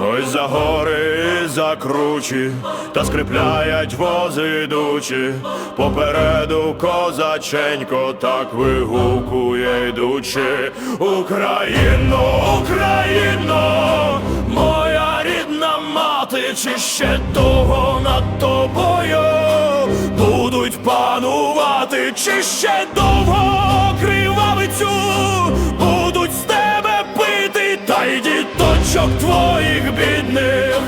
за гори, за кручі, та скрипляють вози йдучі, попереду козаченько так вигукує йдучи. Україно, Україно, моя рідна мати, чи ще довго над тобою будуть панувати, чи ще довго кривавицю будуть з тебе пити, та й діточок твоїх бідних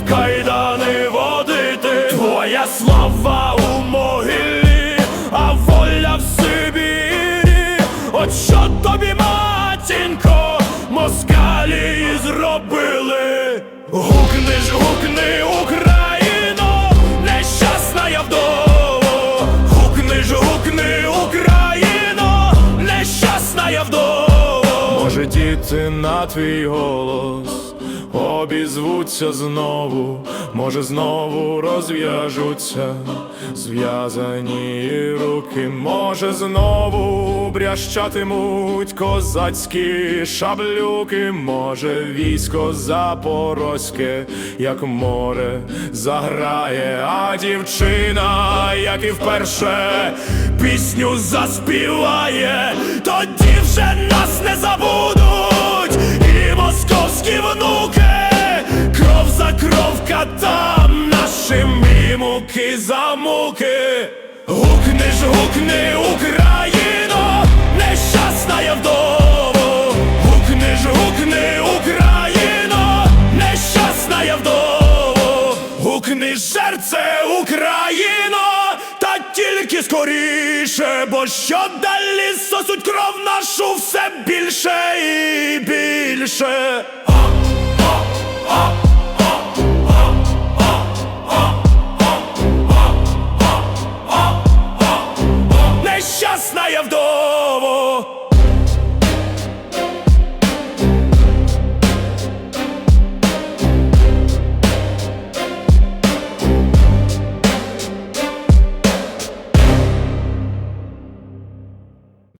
в кайдани водити. Твоя слава у могилі, а воля в Сибірі. От що тобі, матінко, москалі зробили? Гукни ж, гукни, Діти на твій голос. Обізвуться знову, може, знову розв'яжуться. Зв'язані руки, може, знову брящатимуть козацькі шаблюки, може, військо запорозьке, як море заграє, а дівчина, як і вперше, пісню заспіває, тоді вже нас не катам нашим і муки за муки. Гукни ж, гукни, Україно, нещасна я вдово. Гукни ж, гукни, Україно, нещасна я вдово. Гукни серце, Україно, та тільки скоріше, бо що далі сосуть кров нашу все більше і більше.